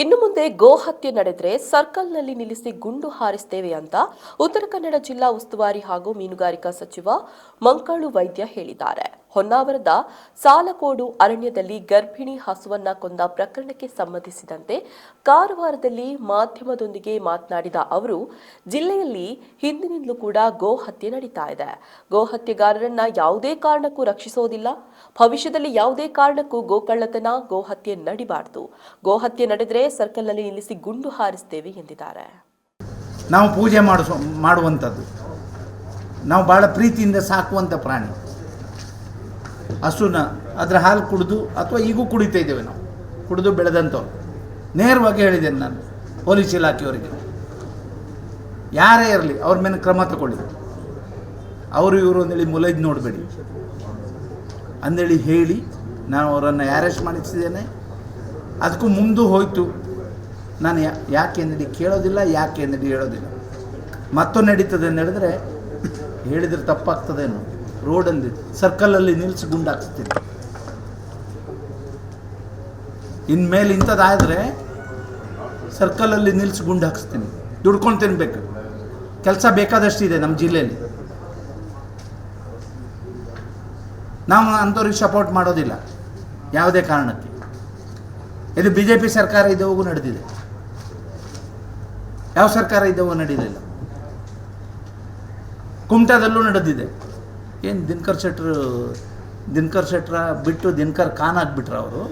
ಇನ್ನು ಮುಂದೆ ಗೋ ಹತ್ಯೆ ನಡೆದರೆ ಸರ್ಕಲ್ನಲ್ಲಿ ನಿಲ್ಲಿಸಿ ಗುಂಡು ಹಾರಿಸ್ತೇವೆ ಅಂತ ಉತ್ತರ ಕನ್ನಡ ಜಿಲ್ಲಾ ಉಸ್ತುವಾರಿ ಹಾಗೂ ಮೀನುಗಾರಿಕಾ ಸಚಿವ ಮಂಕಾಳು ವೈದ್ಯ ಹೇಳಿದ್ದಾರೆ. ಹೊನ್ನಾವರದ ಸಾಲಕೋಡು ಅರಣ್ಯದಲ್ಲಿ ಗರ್ಭಿಣಿ ಹಸುವನ್ನ ಕೊಂದ ಪ್ರಕರಣಕ್ಕೆ ಸಂಬಂಧಿಸಿದಂತೆ ಕಾರವಾರದಲ್ಲಿ ಮಾಧ್ಯಮದೊಂದಿಗೆ ಮಾತನಾಡಿದ ಅವರು, ಜಿಲ್ಲೆಯಲ್ಲಿ ಹಿಂದಿನಿಂದಲೂ ಕೂಡ ಗೋ ಹತ್ಯೆ ನಡೀತಾ ಇದೆ. ಗೋ ಹತ್ಯೆಗಾರರನ್ನ ಯಾವುದೇ ಕಾರಣಕ್ಕೂ ರಕ್ಷಿಸೋದಿಲ್ಲ. ಭವಿಷ್ಯದಲ್ಲಿ ಯಾವುದೇ ಕಾರಣಕ್ಕೂ ಗೋಕಳ್ಳತನ ಗೋ ಹತ್ಯೆ ನಡಿಬಾರದು. ಗೋ ನಡೆದರೆ ಸರ್ಕಲ್ನಲ್ಲಿ ನಿಲ್ಲಿಸಿ ಗುಂಡು ಹಾರಿಸ್ತೇವೆ ಎಂದಿದ್ದಾರೆ. ನಾವು ಪೂಜೆ ಮಾಡಿಸೋ, ಮಾಡುವಂಥದ್ದು. ನಾವು ಭಾಳ ಪ್ರೀತಿಯಿಂದ ಸಾಕುವಂಥ ಪ್ರಾಣಿ. ಹಸುನ ಅದರ ಹಾಲು ಕುಡಿದು ಅಥವಾ ಈಗೂ ಕುಡಿತಾ ಇದ್ದೇವೆ ನಾವು. ಕುಡಿದು ಬೆಳೆದಂಥವ್ರು. ನೇರವಾಗಿ ಹೇಳಿದ್ದೇನೆ ನಾನು ಪೊಲೀಸ್ ಇಲಾಖೆಯವರಿಗೆ. ಯಾರೇ ಇರಲಿ, ಅವ್ರ ಮೇಲೆ ಕ್ರಮ ತಗೊಳ್ಳಿ. ಅವರು ಇವರು ಅಂದೇಳಿ ಮುಲೈದು ನೋಡಬೇಡಿ. ಅಂದೇಳಿ ಹೇಳಿ ನಾನು ಅವರನ್ನು ಅರೆಸ್ಟ್ ಮಾಡಿಸಿದ್ದೇನೆ. ಅದಕ್ಕೂ ಮುಂದೆ ಹೋಯಿತು. ನಾನು ಯಾಕೆ ಅಂದೇಳಿ ಕೇಳೋದಿಲ್ಲ, ಯಾಕೆ ಅಂದೇಳಿ ಹೇಳೋದಿಲ್ಲ. ಮತ್ತೊಂದು ನಡೀತದೆ ಅಂತ ಹೇಳಿದ್ರೆ ಹೇಳಿದ್ರೆ ತಪ್ಪಾಗ್ತದೇನೋ ರೋಡಲ್ಲಿ ಸರ್ಕಲಲ್ಲಿ ನಿಲ್ಲಿಸಿ ಗುಂಡಾಕ್ಸ್ತೀನಿ ಇನ್ಮೇಲೆ ಇಂಥದ್ದಾದರೆ ಸರ್ಕಲಲ್ಲಿ ನಿಲ್ಲಿಸಿ ಗುಂಡು ಹಾಕಿಸ್ತೀನಿ. ದುಡ್ಕೊಂಡು ತಿನ್ಬೇಕು. ಕೆಲಸ ಬೇಕಾದಷ್ಟಿದೆ ನಮ್ಮ ಜಿಲ್ಲೆಯಲ್ಲಿ ನಾವು ಅಂಥವ್ರಿಗೆ ಸಪೋರ್ಟ್ ಮಾಡೋದಿಲ್ಲ. ಯಾವುದೇ ಕಾರಣಕ್ಕೆ. ಇದು ಬಿ ಜೆ ಪಿ ಸರ್ಕಾರ ಇದ್ದವಾಗೂ ನಡೆದಿದೆ. ಯಾವ ಸರ್ಕಾರ ಇದ್ದವೂ ನಡೆಯಲಿಲ್ಲ ಕುಮಟಾದಲ್ಲೂ ನಡೆದಿದೆ. ಏನು ದಿನಕರ್ ಶೆಟ್ರು, ದಿನಕರ್ ಶೆಟ್ರ ಬಿಟ್ಟು ದಿನಕರ್ ಖಾನ್ ಆಗಿಬಿಟ್ರ ಅವರು.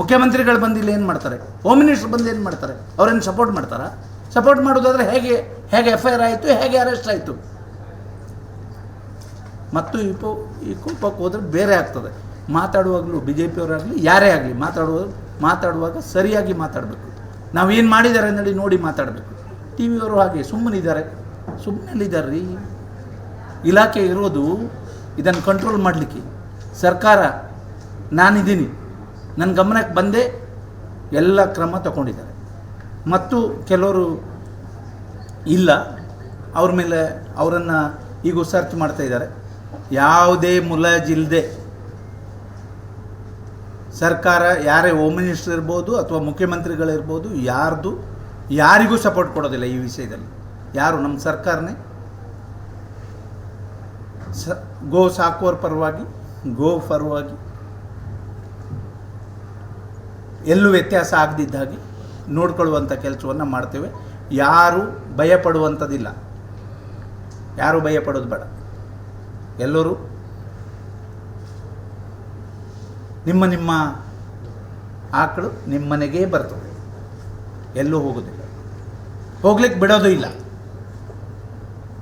ಮುಖ್ಯಮಂತ್ರಿಗಳು ಬಂದಿಲ್ಲ ಏನು ಮಾಡ್ತಾರೆ? ಹೋಮ್ ಮಿನಿಸ್ಟರ್ ಬಂದು ಏನು ಮಾಡ್ತಾರೆ? ಅವ್ರೇನು ಸಪೋರ್ಟ್ ಮಾಡ್ತಾರಾ? ಸಪೋರ್ಟ್ ಮಾಡೋದಾದ್ರೆ ಹೇಗೆ ಹೇಗೆ ಎಫ್ ಐ ಆರ್ ಆಯಿತು, ಹೇಗೆ ಅರೆಸ್ಟ್ ಆಯಿತು? ಮತ್ತು ಇಪೋ ಈ ಕೋಪಕ್ಕೆ ಹೋದ್ರೆ ಬೇರೆ ಆಗ್ತದೆ. ಮಾತಾಡುವಾಗಲೂ ಬಿ ಜೆ ಪಿಯವರಾಗಲಿ ಯಾರೇ ಆಗಲಿ, ಮಾತಾಡುವ, ಮಾತಾಡುವಾಗ ಸರಿಯಾಗಿ ಮಾತಾಡಬೇಕು. ನಾವೇನು ಮಾಡಿದ್ದಾರೆ ನೋಡಿ ನೋಡಿ ಮಾತಾಡಬೇಕು. ಟಿ ವಿಯವರು ಹಾಗೆ ಸುಮ್ಮನಿದ್ದಾರೆ. ಸುಮ್ಮನೆಲ್ಲಿದ್ದಾರೆ ರೀ ಇಲಾಖೆ ಇರೋದು ಇದನ್ನು ಕಂಟ್ರೋಲ್ ಮಾಡಲಿಕ್ಕೆ. ಸರ್ಕಾರ, ನಾನಿದ್ದೀನಿ. ನನ್ನ ಗಮನಕ್ಕೆ ಬಂದೇ ಎಲ್ಲ ಕ್ರಮ ತಗೊಂಡಿದ್ದಾರೆ. ಮತ್ತು ಕೆಲವರು ಇಲ್ಲ. ಅವ್ರ ಮೇಲೆ ಅವರನ್ನು ಈಗ ಸರ್ಚ್ ಮಾಡ್ತಾ ಇದ್ದಾರೆ. ಯಾವುದೇ ಮುಲಾಜಿಲ್ಲದೆ ಸರ್ಕಾರ ಯಾರೇ ಹೋಮ್ ಮಿನಿಸ್ಟರ್ ಇರ್ಬೋದು ಅಥವಾ ಮುಖ್ಯಮಂತ್ರಿಗಳಿರ್ಬೋದು, ಯಾರ್ದು ಯಾರಿಗೂ ಸಪೋರ್ಟ್ ಕೊಡೋದಿಲ್ಲ ಈ ವಿಷಯದಲ್ಲಿ. ಯಾರು? ನಮ್ಮ ಸರ್ಕಾರನೇ. ಸ, ಗೋ ಸಾಕುವರ ಪರವಾಗಿ, ಗೋ ಪರವಾಗಿ. ಎಲ್ಲೂ ವ್ಯತ್ಯಾಸ ಆಗದಿದ್ದಾಗೆ ನೋಡ್ಕೊಳ್ಳುವಂಥ ಕೆಲಸವನ್ನು ಮಾಡ್ತೇವೆ. ಯಾರು ಭಯಪಡುವಂಥದ್ದಿಲ್ಲ. ಯಾರು ಭಯಪಡೋದು ಬೇಡ. ಎಲ್ಲರೂ ನಿಮ್ಮ ನಿಮ್ಮ ಆಕಳು ನಿಮ್ಮನೆಗೇ ಬರ್ತದೆ ಎಲ್ಲೂ ಹೋಗೋದಿಲ್ಲ. ಹೋಗ್ಲಿಕ್ಕೆ ಬಿಡೋದು ಇಲ್ಲ.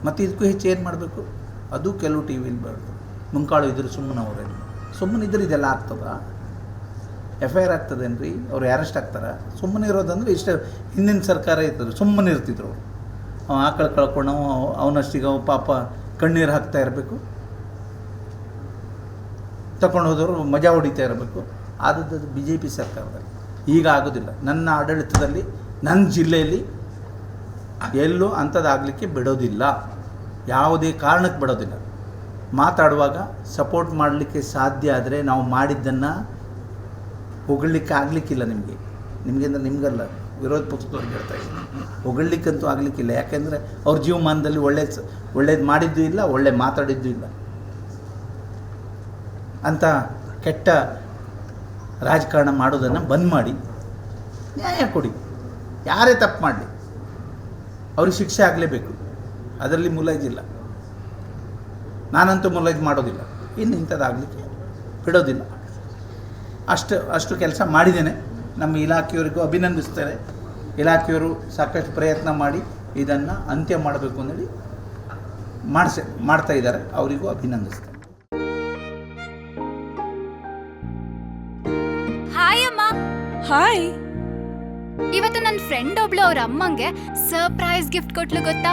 ಮತ್ತು ಇದಕ್ಕೂ ಹೆಚ್ಚು ಏನು ಮಾಡಬೇಕು? ಅದು ಕೆಲವು ಟಿ ವಿಲಿ ಬರ್ತದೆ ಮುಂಕಾಳು ಇದ್ರು ಸುಮ್ಮನೆ ಇದ್ರೆ ಇದೆಲ್ಲ ಆಗ್ತದ? ಎಫ್ ಐ ಆರ್ ಆಗ್ತದೇನ್ರಿ? ಅವ್ರು ಅರೆಸ್ಟ್ ಆಗ್ತಾರೆ? ಸುಮ್ಮನೆ ಇರೋದಂದ್ರೆ ಇಷ್ಟ. ಹಿಂದಿನ ಸರ್ಕಾರ ಇರ್ತದೆ. ಸುಮ್ಮನೆ ಇರ್ತಿದ್ರು ಅವರು. ಅವ ಆಕಳು ಕಳ್ಕೊಂಡು ಅವನಷ್ಟಿಗೆ ಅವ ಪಾಪ ಕಣ್ಣೀರು ಹಾಕ್ತಾ ಇರಬೇಕು. ತಗೊಂಡು ಹೋದವರು ಮಜಾ ಹೊಡಿತಾ ಇರಬೇಕು. ಆದದ್ದು ಬಿ ಜೆ ಪಿ ಸರ್ಕಾರದಲ್ಲಿ. ಈಗ ಆಗೋದಿಲ್ಲ. ನನ್ನ ಆಡಳಿತದಲ್ಲಿ ನನ್ನ ಜಿಲ್ಲೆಯಲ್ಲಿ ಎಲ್ಲೂ ಅಂಥದ್ದಾಗಲಿಕ್ಕೆ ಬಿಡೋದಿಲ್ಲ. ಯಾವುದೇ ಕಾರಣಕ್ಕೆ ಬಿಡೋದಿಲ್ಲ. ಮಾತಾಡುವಾಗ ಸಪೋರ್ಟ್ ಮಾಡಲಿಕ್ಕೆ ಸಾಧ್ಯ ಆದರೆ ನಾವು ಮಾಡಿದ್ದನ್ನು ಹೊಗಳಲಿಕ್ಕೆ ಆಗಲಿಕ್ಕಿಲ್ಲ ನಿಮಗೆ. ನಿಮಗೆ ಅಂದರೆ ನಿಮಗಲ್ಲ, ವಿರೋಧ ಪಕ್ಷದವ್ರಿಗೆ ಹೇಳ್ತಾ ಇದ್ದೀನಿ. ಹೊಗಳಲಿಕ್ಕಂತೂ ಆಗಲಿಕ್ಕಿಲ್ಲ. ಯಾಕೆಂದರೆ ಅವ್ರ ಜೀವಮಾನದಲ್ಲಿ ಒಳ್ಳೆ ಒಳ್ಳೇದು ಮಾಡಿದ್ದು ಇಲ್ಲ, ಒಳ್ಳೆ ಮಾತಾಡಿದ್ದು ಇಲ್ಲ. ಅಂತ ಕೆಟ್ಟ ರಾಜಕಾರಣ ಮಾಡೋದನ್ನು ಬಂದ್ ಮಾಡಿ, ನ್ಯಾಯ ಕೊಡಿ. ಯಾರೇ ತಪ್ಪು ಮಾಡಲಿ, ಅವ್ರಿಗೆ ಶಿಕ್ಷೆ ಆಗಲೇಬೇಕು. ಅದರಲ್ಲಿ ಮುಲಾಜಿಲ್ಲ ನಾನಂತೂ ಮುಲಾಜ್ ಮಾಡೋದಿಲ್ಲ. ಇನ್ನು ಇಂಥದ್ದಾಗಲಿಕ್ಕೆ ಬಿಡೋದಿಲ್ಲ. ಅಷ್ಟು ಅಷ್ಟು ಕೆಲಸ ಮಾಡಿದ್ದೇನೆ. ನಮ್ಮ ಇಲಾಖೆಯವರಿಗೂ ಅಭಿನಂದಿಸ್ತಾರೆ ಇಲಾಖೆಯವರು ಸಾಕಷ್ಟು ಪ್ರಯತ್ನ ಮಾಡಿ ಇದನ್ನು ಅಂತ್ಯ ಮಾಡಬೇಕು ಅಂತೇಳಿ ಮಾಡಿಸ ಮಾಡ್ತಾ ಇದ್ದಾರೆ. ಅವರಿಗೂ ಅಭಿನಂದಿಸ್ತಾರೆ ಹಾಯ್ ಅಮ್ಮ. ಹಾಯ್ ಇವತ್ತು ನನ್ನ ಫ್ರೆಂಡ್ ಒಬ್ಳು ಅವ್ರ ಅಮ್ಮಂಗೆ ಸರ್ಪ್ರೈಸ್ ಗಿಫ್ಟ್ ಕೊಟ್ಲು ಗೊತ್ತಾ?